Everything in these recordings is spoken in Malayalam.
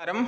നമസ്കാരം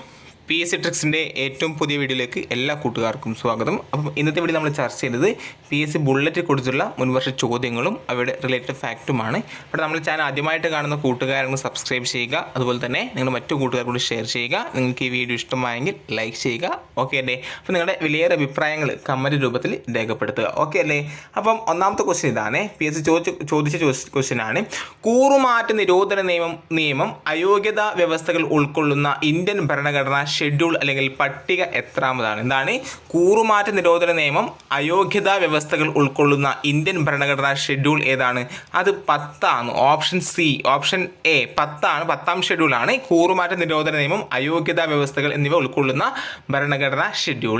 പി എസ് സി ട്രിക്സിന്റെ ഏറ്റവും പുതിയ വീഡിയോയിലേക്ക് എല്ലാ കൂട്ടുകാർക്കും സ്വാഗതം. അപ്പം ഇന്നത്തെ വീഡിയോ നമ്മൾ ചർച്ച ചെയ്യുന്നത് പി എസ് സി ബുള്ളറ്റ് കുറിച്ചുള്ള മുൻവർഷ ചോദ്യങ്ങളും അവയുടെ റിലേറ്റഡ് ഫാക്റ്റുമാണ് അപ്പോൾ നമ്മൾ ചാനൽ ആദ്യമായിട്ട് കാണുന്ന കൂട്ടുകാരങ്ങൾ സബ്സ്ക്രൈബ് ചെയ്യുക. അതുപോലെ തന്നെ നിങ്ങൾ മറ്റു കൂട്ടുകാർ കൂടി ഷെയർ ചെയ്യുക. നിങ്ങൾക്ക് ഈ വീഡിയോ ഇഷ്ടമായെങ്കിൽ ലൈക്ക് ചെയ്യുക. ഓക്കെ അല്ലേ? അപ്പോൾ നിങ്ങളുടെ വിലയേറെ അഭിപ്രായങ്ങൾ കമന്റ് രൂപത്തിൽ രേഖപ്പെടുത്തുക. ഓക്കെ അല്ലേ? അപ്പം ഒന്നാമത്തെ ക്വസ്റ്റ്യൻ ഇതാണ്. പി എസ് സി ചോദിച്ച ചോദിച്ച ക്വസ്റ്റ്യനാണ് കൂറുമാറ്റ നിരോധന നിയമം നിയമം അയോഗ്യതാ വ്യവസ്ഥകൾ ഉൾക്കൊള്ളുന്ന ഇന്ത്യൻ ഭരണഘടനാ ഷെഡ്യൂൾ അല്ലെങ്കിൽ പട്ടിക എത്രാമതാണ്? എന്താണ്? കൂറുമാറ്റ നിരോധന നിയമം അയോഗ്യതാ വ്യവസ്ഥകൾ ഉൾക്കൊള്ളുന്ന ഇന്ത്യൻ ഭരണഘടനാ ഷെഡ്യൂൾ ഏതാണ്? അത് പത്താണ്. ഓപ്ഷൻ സി ഓപ്ഷൻ എ പത്താണ്. പത്താം ഷെഡ്യൂളാണ്. കൂറുമാറ്റ നിരോധന നിയമം അയോഗ്യതാ വ്യവസ്ഥകൾ എന്നിവ ഉൾക്കൊള്ളുന്ന ഭരണഘടനാ ഷെഡ്യൂൾ.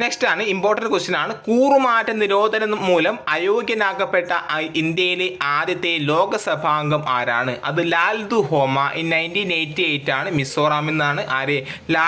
നെക്സ്റ്റ് ആണ് ഇമ്പോർട്ടന്റ് ക്വസ്റ്റ്യൻ ആണ്. കൂറുമാറ്റ നിരോധനം മൂലം അയോഗ്യനാക്കപ്പെട്ട ഇന്ത്യയിലെ ആദ്യത്തെ ലോകസഭാംഗം ആരാണ്? അത് Lalduhoma. In nineteen eighty eight ആണ് മിസോറാം നിന്നാണ് ആര്?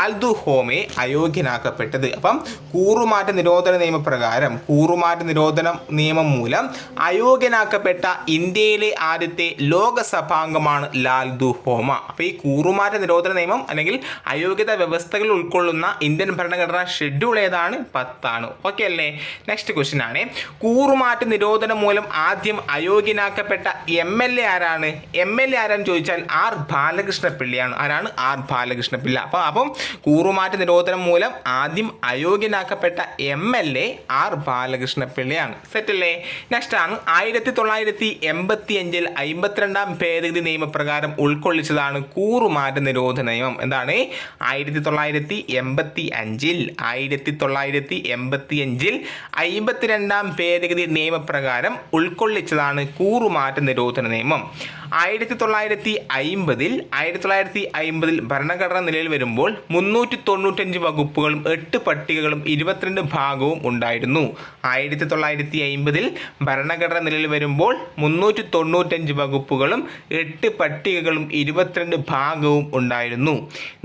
ലാൽദു ഹോമെ അയോഗ്യനാക്കപ്പെട്ടത്. അപ്പം കൂറുമാറ്റ നിരോധന നിയമപ്രകാരം കൂറുമാറ്റ നിരോധന നിയമം മൂലം അയോഗ്യനാക്കപ്പെട്ട ഇന്ത്യയിലെ ആദ്യത്തെ ലോകസഭാംഗമാണ് ലാൽദു ഹോമ. അപ്പോൾ ഈ കൂറുമാറ്റ നിരോധന നിയമം അല്ലെങ്കിൽ അയോഗ്യത വ്യവസ്ഥകൾ ഉൾക്കൊള്ളുന്ന ഇന്ത്യൻ ഭരണഘടനാ ഷെഡ്യൂൾ ഏതാണ്? പത്താണ്. ഓക്കെ അല്ലേ? നെക്സ്റ്റ് ക്വസ്റ്റ്യൻ ആണ്. കൂറുമാറ്റ നിരോധനം മൂലം ആദ്യം അയോഗ്യനാക്കപ്പെട്ട എം എൽ എ ആരാണ്? എം എൽ എ ആരാന്ന് ചോദിച്ചാൽ ആർ ബാലകൃഷ്ണ പിള്ളയാണ് ആരാണ്? ആർ ബാലകൃഷ്ണ പിള്ള അപ്പം അപ്പം കൂറുമാറ്റ നിരോധനം മൂലം ആദ്യം അയോഗ്യനാക്കപ്പെട്ട M L A R Balakrishna പിള്ളയാണ് set അല്ലേ? നെക്സ്റ്റ് ആണ്. ആയിരത്തി തൊള്ളായിരത്തി എൺപത്തി അഞ്ചിൽ അമ്പത്തിരണ്ടാം ഭേദഗതി നിയമപ്രകാരം ഉൾക്കൊള്ളിച്ചതാണ് കൂറുമാറ്റ നിരോധന നിയമം. എന്താണ്? ആയിരത്തി തൊള്ളായിരത്തി എൺപത്തി അഞ്ചിൽ ആയിരത്തി തൊള്ളായിരത്തി എൺപത്തി അഞ്ചിൽ അമ്പത്തിരണ്ടാം ഭേദഗതി നിയമപ്രകാരം ഉൾക്കൊള്ളിച്ചതാണ് കൂറുമാറ്റ നിരോധന നിയമം. ആയിരത്തി തൊള്ളായിരത്തി അയിമ്പതിൽ ആയിരത്തി തൊള്ളായിരത്തി അയിമ്പതിൽ ഭരണഘടന നിലയിൽ വരുമ്പോൾ മുന്നൂറ്റി തൊണ്ണൂറ്റഞ്ച് വകുപ്പുകളും എട്ട് പട്ടികകളും ഇരുപത്തിരണ്ട് ഭാഗവും ഉണ്ടായിരുന്നു. ആയിരത്തി തൊള്ളായിരത്തി അയിമ്പതിൽ ഭരണഘടന നിലയിൽ വരുമ്പോൾ മുന്നൂറ്റി തൊണ്ണൂറ്റഞ്ച് വകുപ്പുകളും എട്ട് പട്ടികകളും ഇരുപത്തിരണ്ട് ഭാഗവും ഉണ്ടായിരുന്നു.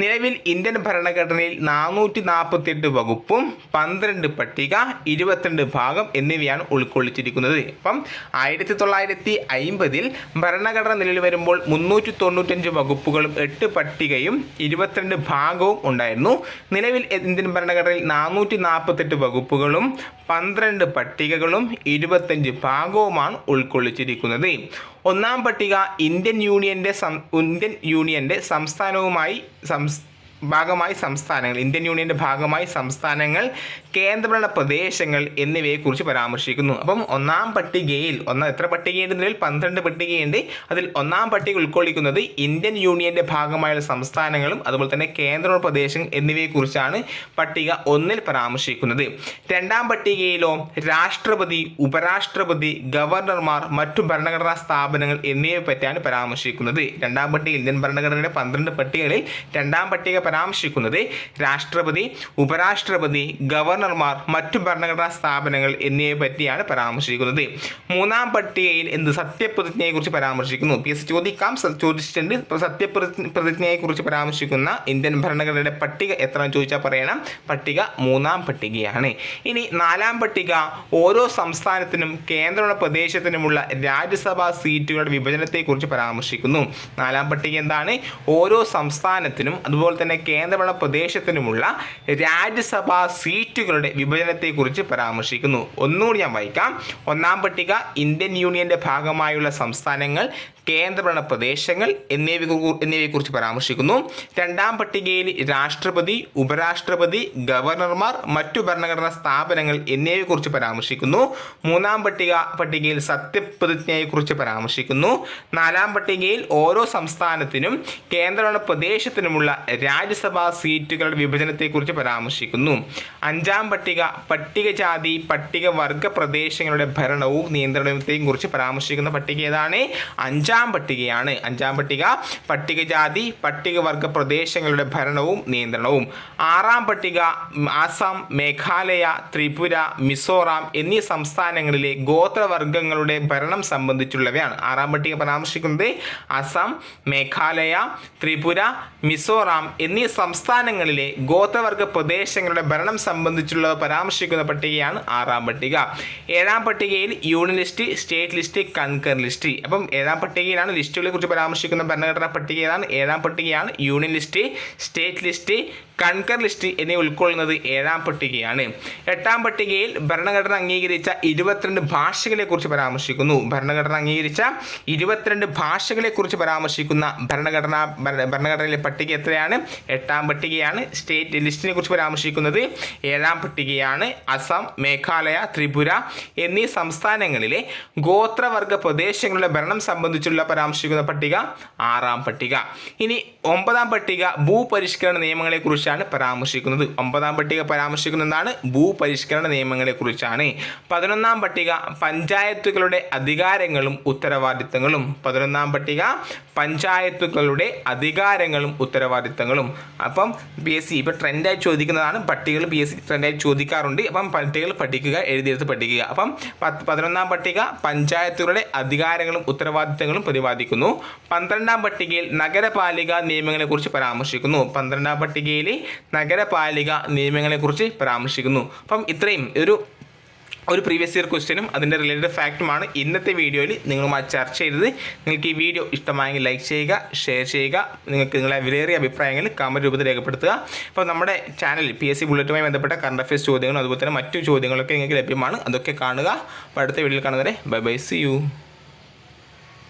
നിലവിൽ ഇന്ത്യൻ ഭരണഘടനയിൽ നാനൂറ്റി നാൽപ്പത്തിയെട്ട് വകുപ്പും പന്ത്രണ്ട് പട്ടിക ഇരുപത്തിരണ്ട് ഭാഗം എന്നിവയാണ് ഉൾക്കൊള്ളിച്ചിരിക്കുന്നത്. അപ്പം ആയിരത്തി തൊള്ളായിരത്തി അയിമ്പതിൽ ഭരണഘടന നിലയിൽ വരുമ്പോൾ മുന്നൂറ്റി തൊണ്ണൂറ്റഞ്ച് വകുപ്പുകളും എട്ട് പട്ടികയും ഇരുപത്തിരണ്ട് ഭാഗവും ഉണ്ടായിരുന്നു. നിലവിൽ ഇന്ത്യൻ ഭരണഘടനയിൽ നാനൂറ്റി നാൽപ്പത്തെട്ട് വകുപ്പുകളും പന്ത്രണ്ട് പട്ടികകളും ഇരുപത്തഞ്ച് ഭാഗവുമാണ് ഉൾക്കൊള്ളിച്ചിരിക്കുന്നത്. ഒന്നാം പട്ടിക ഇന്ത്യൻ യൂണിയന്റെ ഇന്ത്യൻ യൂണിയന്റെ സംസ്ഥാനവുമായി സംസ് ഭാഗമായി സംസ്ഥാനങ്ങൾ ഇന്ത്യൻ യൂണിയന്റെ ഭാഗമായി സംസ്ഥാനങ്ങൾ കേന്ദ്രഭരണ പ്രദേശങ്ങൾ എന്നിവയെക്കുറിച്ച് പരാമർശിക്കുന്നു. അപ്പം ഒന്നാം പട്ടികയിൽ ഒന്നാം എത്ര പട്ടികയുണ്ട് നിലവിൽ? പന്ത്രണ്ട് പട്ടികയുണ്ട്. അതിൽ ഒന്നാം പട്ടിക ഉൾക്കൊള്ളിക്കുന്നത് ഇന്ത്യൻ യൂണിയന്റെ ഭാഗമായുള്ള സംസ്ഥാനങ്ങളും അതുപോലെ തന്നെ കേന്ദ്ര പ്രദേശങ്ങൾ എന്നിവയെക്കുറിച്ചാണ് പട്ടിക ഒന്നിൽ പരാമർശിക്കുന്നത്. രണ്ടാം പട്ടികയിലോ രാഷ്ട്രപതി ഉപരാഷ്ട്രപതി ഗവർണർമാർ മറ്റു ഭരണഘടനാ സ്ഥാപനങ്ങൾ എന്നിവയെ പറ്റിയാണ് പരാമർശിക്കുന്നത്. രണ്ടാം പട്ടിക ഇന്ത്യൻ ഭരണഘടനയുടെ പന്ത്രണ്ട് പട്ടികകളിൽ രണ്ടാം പട്ടിക പരാമർശിക്കുന്നത് രാഷ്ട്രപതി ഉപരാഷ്ട്രപതി ഗവർണർമാർ മറ്റു ഭരണഘടനാ സ്ഥാപനങ്ങൾ എന്നിവയെ പറ്റിയാണ് പരാമർശിക്കുന്നത്. മൂന്നാം പട്ടികയിൽ എന്ത് സത്യപ്രതിജ്ഞയെക്കുറിച്ച് പരാമർശിക്കുന്നു? പി. എസ്. ചോദിക്കാം. ചോദിച്ചിട്ടുണ്ട്. സത്യപ്രതിജ്ഞയെക്കുറിച്ച് സത്യപ്രതിജ്ഞ പ്രതിജ്ഞയെക്കുറിച്ച് പരാമർശിക്കുന്ന ഇന്ത്യൻ ഭരണഘടനയുടെ പട്ടിക എത്ര ചോദിച്ചാൽ പറയണം. പട്ടിക മൂന്നാം പട്ടികയാണ്. ഇനി നാലാം പട്ടിക ഓരോ സംസ്ഥാനത്തിനും കേന്ദ്ര പ്രദേശത്തിനുമുള്ള രാജ്യസഭാ സീറ്റുകളുടെ വിഭജനത്തെക്കുറിച്ച് പരാമർശിക്കുന്നു. നാലാം പട്ടിക എന്താണ്? ഓരോ സംസ്ഥാനത്തിനും അതുപോലെ തന്നെ കേന്ദ്രഭരണ പ്രദേശത്തിനുമുള്ള രാജ്യസഭാ സീറ്റുകളുടെ വിഭജനത്തെക്കുറിച്ച് പരാമർശിക്കുന്നു. ഒന്നുകൂടി ഞാൻ വായിക്കാം. ഒന്നാം പട്ടിക ഇന്ത്യൻ യൂണിയന്റെ ഭാഗമായുള്ള സംസ്ഥാനങ്ങൾ കേന്ദ്രഭരണ പ്രദേശങ്ങൾ എന്നിവ എന്നിവയെക്കുറിച്ച് പരാമർശിക്കുന്നു. രണ്ടാം പട്ടികയിൽ രാഷ്ട്രപതി ഉപരാഷ്ട്രപതി ഗവർണർമാർ മറ്റു ഭരണഘടനാ സ്ഥാപനങ്ങൾ എന്നിവയെക്കുറിച്ച് പരാമർശിക്കുന്നു. മൂന്നാം പട്ടിക പട്ടികയിൽ സത്യപ്രതിജ്ഞയെക്കുറിച്ച് പരാമർശിക്കുന്നു. നാലാം പട്ടികയിൽ ഓരോ സംസ്ഥാനത്തിനും കേന്ദ്രഭരണ പ്രദേശത്തിനുമുള്ള രാജ്യസഭാ സീറ്റുകളുടെ വിഭജനത്തെക്കുറിച്ച് പരാമർശിക്കുന്നു. അഞ്ചാം പട്ടിക പട്ടികജാതി പട്ടികവർഗ പ്രദേശങ്ങളുടെ ഭരണവും നിയന്ത്രണത്തെയും കുറിച്ച് പരാമർശിക്കുന്ന പട്ടിക ഏതാണ്? അഞ്ചാം പട്ടികയാണ്. അഞ്ചാം പട്ടിക പട്ടികജാതി പട്ടികവർഗ പ്രദേശങ്ങളുടെ ഭരണവും നിയന്ത്രണവും. ആറാം പട്ടിക ആസാം മേഘാലയ ത്രിപുര മിസോറാം എന്നീ സംസ്ഥാനങ്ങളിലെ ഗോത്രവർഗങ്ങളുടെ ഭരണം സംബന്ധിച്ചുള്ളവയാണ് ആറാം പട്ടിക പരാമർശിക്കുന്നത്. അസം മേഘാലയ ത്രിപുര മിസോറാം എന്നീ സംസ്ഥാനങ്ങളിലെ ഗോത്രവർഗ പ്രദേശങ്ങളുടെ ഭരണം സംബന്ധിച്ചുള്ള പരാമർശിക്കുന്ന പട്ടികയാണ് ആറാം പട്ടിക. ഏഴാം പട്ടികയിൽ union list state list concurrent list. അപ്പം ഏഴാം പട്ടികയിലാണ് ലിസ്റ്റുകളെ കുറിച്ച് പരാമർശിക്കുന്ന ഭരണഘടനാ പട്ടിക ഏതാണ്? ഏഴാം പട്ടികയാണ് union list state list concurrent list എന്നിവ ഉൾക്കൊള്ളുന്നത് ഏഴാം പട്ടികയാണ്. എട്ടാം പട്ടികയിൽ ഭരണഘടന അംഗീകരിച്ച ഇരുപത്തിരണ്ട് ഭാഷകളെ കുറിച്ച് പരാമർശിക്കുന്നു. ഭരണഘടന അംഗീകരിച്ച ഇരുപത്തിരണ്ട് ഭാഷകളെ കുറിച്ച് പരാമർശിക്കുന്ന ഭരണഘടനാ ഭരണഘടനയിലെ പട്ടിക എത്രയാണ്? എട്ടാം പട്ടികയാണ്. സ്റ്റേറ്റ് ലിസ്റ്റിനെ കുറിച്ച് പരാമർശിക്കുന്നത് ഏഴാം പട്ടികയാണ്. അസം മേഘാലയ ത്രിപുര എന്നീ സംസ്ഥാനങ്ങളിലെ ഗോത്രവർഗ പ്രദേശങ്ങളുടെ ഭരണം സംബന്ധിച്ചുള്ള പരാമർശിക്കുന്ന പട്ടിക ആറാം പട്ടിക. ഇനി ഒമ്പതാം പട്ടിക ഭൂപരിഷ്കരണ നിയമങ്ങളെ കുറിച്ചാണ് പരാമർശിക്കുന്നത്. ഒമ്പതാം പട്ടിക പരാമർശിക്കുന്ന എന്താണ്? ഭൂപരിഷ്കരണ നിയമങ്ങളെ കുറിച്ചാണ്. പതിനൊന്നാം പട്ടിക പഞ്ചായത്തുകളുടെ അധികാരങ്ങളും ഉത്തരവാദിത്തങ്ങളും. പതിനൊന്നാം പട്ടിക പഞ്ചായത്തുകളുടെ അധികാരങ്ങളും ഉത്തരവാദിത്തങ്ങളും. അപ്പം പി എസ് സി ഇപ്പം ട്രെൻഡായി ചോദിക്കുന്നതാണ് പട്ടികൾ പി എസ് സി ട്രെൻഡായി ചോദിക്കാറുണ്ട്. അപ്പം പട്ടികൾ പഠിക്കുക എഴുതിയെടുത്ത് പഠിക്കുക. അപ്പം പത്ത് പതിനൊന്നാം പട്ടിക പഞ്ചായത്തുകളുടെ അധികാരങ്ങളും ഉത്തരവാദിത്തങ്ങളും പ്രതിപാദിക്കുന്നു. പന്ത്രണ്ടാം പട്ടികയിൽ നഗരപാലിക നിയമങ്ങളെക്കുറിച്ച് പരാമർശിക്കുന്നു. പന്ത്രണ്ടാം പട്ടികയിൽ നഗരപാലിക നിയമങ്ങളെക്കുറിച്ച് പരാമർശിക്കുന്നു. അപ്പം ഇത്രയും. ഒരു ഒരു പ്രീവിയസ് ഇയർ ക്വസ്റ്റ്യനും അതിന്റെ റിലേറ്റഡ് ഫാക്റ്റുമാണ് ഇന്നത്തെ വീഡിയോയിൽ നിങ്ങളുമായി ചർച്ച ചെയ്തത്. നിങ്ങൾക്ക് ഈ വീഡിയോ ഇഷ്ടമായെങ്കിൽ ലൈക്ക് ചെയ്യുക ഷെയർ ചെയ്യുക നിങ്ങൾക്ക് നിങ്ങളെ വിലയേറിയ അഭിപ്രായങ്ങൾ കമന്റ് രൂപത്തിൽ രേഖപ്പെടുത്തുക. അപ്പോൾ നമ്മുടെ ചാനൽ പി എസ് സി ബുള്ളറ്റുമായി ബന്ധപ്പെട്ട കറണ്ട് അഫയേഴ്സ് ചോദ്യങ്ങളും അതുപോലെ തന്നെ മറ്റു ചോദ്യങ്ങളൊക്കെ നിങ്ങൾക്ക് ലഭ്യമാണ്. അതൊക്കെ കാണുക. അപ്പോൾ അടുത്ത വീഡിയോയിൽ കാണുന്നവരെ ബൈ ബൈ സി യു